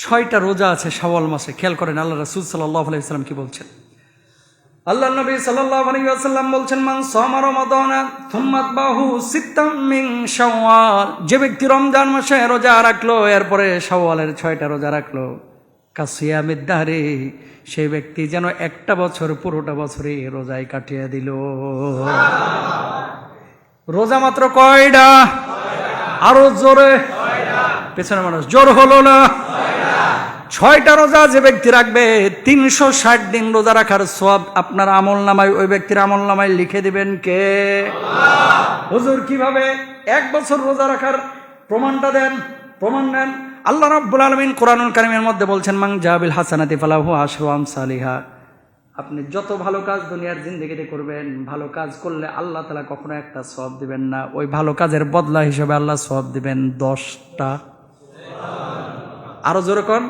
ছয়টা রোজা আছে শাওয়াল মাসে। খেয়াল করেন, আল্লাহ রসুল সাল্লাহ আলাইসাল্লাম কি বলছেন? আল্লাহ নবী সাল্লাল্লাহু আলাইহি ওয়াসাল্লাম বলছেন, মান সামা রমাদানা থুম্মা বাহু সিত্তাম শাওয়াল। যে ব্যক্তি রমজান মাসে রোজা রাখল, এরপরে শাওয়ালের ছয়টা রোজা রাখল। কাসিয়ামিদ দাহরে, সেই ব্যক্তি যেন একটা বছর, পুরোটা বছরে রোজায় কাটিয়ে দিল। রোজা মাত্র কয়টা? আরও জোরে। পেছনে মানুষ, জোর হলো না। ছয়টা রোজা যে ব্যক্তি রাখবে, তিনশো ষাট দিন রোজা রাখার সব আপনার আমল নামায়, ওই ব্যক্তির আমল নামায় লিখে দিবেন কে? হুজুর, কীভাবে এক বছর রোজা রাখার প্রমাণটা দেন? প্রমাণ নেন। আল্লাহ রাব্বুল আলমিন কোরআনুল কারিমের মধ্যে বলছেন মাং জাহাবিল হাসানাতি ফালাহু আশরাম সালিহা আপনি যত ভালো কাজ দুনিয়ার জিন্দগিতে করবেন, ভালো কাজ করলে আল্লাহ তালা কখনো একটা সব দিবেন না। ওই ভালো কাজের বদলা হিসেবে আল্লাহ সব দিবেন দশটা আরও জোরে কন।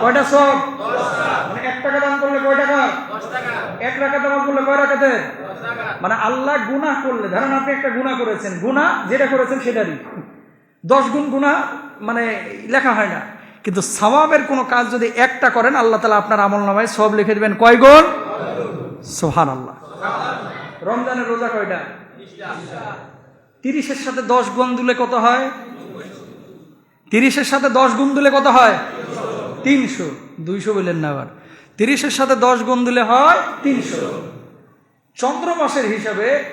কয়টা সব? মানে এক টাকা দান করলে কয় টাকা? এক টাকা দান করলে কয় টাকাতে মানে আল্লাহ গুনাহ করলে, ধরেন আপনি একটা গুনাহ করেছেন, গুনাহ যেটা করেছেন সেটারই। দশ গুণ গুনাহ মানে লেখা হয় না। কিন্তু সওয়াবের কোনো কাজ যদি একটা করেন, আল্লাহ তালা আপনার আমল নামায় সব লিখে দিবেন কয় গুণ? সোহান আল্লাহ রমজানের রোজা কয়টা? তিরিশের সাথে দশ গুণ দিলে কত হয়? তিরিশের সাথে দশ গুণ দিলে কত হয়? তিনশো। দুইশো বললেন না আবার। তিরিশের সাথে দশ গুণ দিলে হয় তিনশো। চন্দ্র মাসের হিসাবে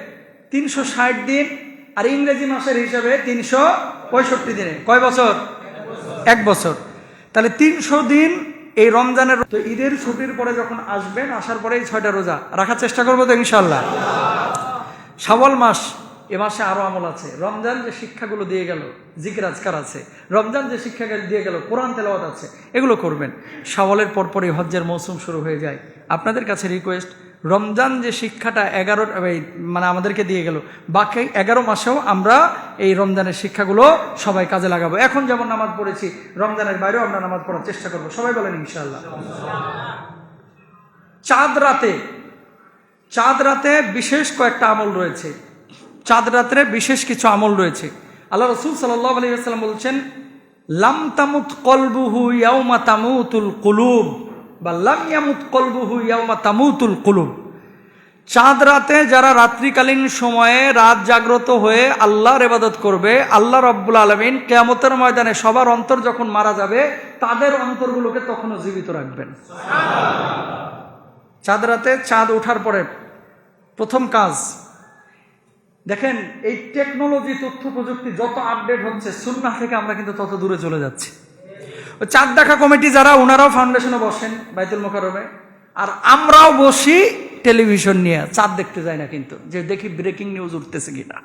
তিনশো ষাট দিন আর ইংরেজি মাসের হিসাবে তিনশো পঁয়ষট্টি দিনে। কয় বছর? এক বছর। তাহলে তিনশো দিন এই রমজানের তো ঈদের ছুটির পরে যখন আসবেন, আসার পরেই ছয়টা রোজা। রাখার চেষ্টা করব তো ইনশাল্লাহ শাওয়াল মাস। এ মাসে আরও আমল আছে। রমজান যে শিক্ষাগুলো দিয়ে গেল, জিকির আজকার আছে। রমজান যে শিক্ষা দিয়ে গেল, কোরআন তেলাওয়াত আছে, এগুলো করবেন। শাওয়ালের পরপরই হজ্জের মৌসুম শুরু হয়ে যায়। আপনাদের কাছে রিকোয়েস্ট রমজান যে শিক্ষাটা এগারো মানে আমাদেরকে দিয়ে গেল, বাকি এগারো মাসেও আমরা এই রমজানের শিক্ষাগুলো সবাই কাজে লাগাবো। এখন যেমন নামাজ পড়েছি, রমজানের বাইরেও আমরা নামাজ পড়ার চেষ্টা করব। সবাই বলেন ইনশাল্লাহ চাঁদ রাতে চাঁদ রাতে বিশেষ কয়েকটা আমল রয়েছে। চাঁদ রাত্রে বিশেষ কিছু আমল রয়েছে। আল্লাহ রসুল সাল্লাহ বলছেন লাম তামুত কলবুহু ইয়াউমা তামুতুল কুলুব বা লাম ইয়ামুত কলবুহু ইয়াউমা তামুতুল কুলুব। চাঁদ রাতে যারা রাত্রিকালীন সময়ে রাত জাগ্রত হয়ে আল্লাহর এবাদত করবে আল্লাহ রব্বুল আলমিন কেয়ামতের ময়দানে সবার অন্তর যখন মারা যাবে তাদের অন্তরগুলোকে তখনও জীবিত রাখবেন। চাঁদ রাতে চাঁদ ওঠার পরে প্রথম কাজ দেখেন, এই টেকনোলজি তথ্য প্রযুক্তি যত আপডেট হচ্ছে সুন্না থেকে আমরা কিন্তু তত দূরে চলে যাচ্ছি। চাঁদ দেখা কমিটি যারা ওনারাও ফাউন্ডেশনে বসেন বাইতুল মোকারমে আর আমরাও বসি টেলিভিশন নিয়ে, চাঁদ দেখতে যাই না কিন্তু, যে দেখি ব্রেকিং নিউজ উঠতেছে কিনা।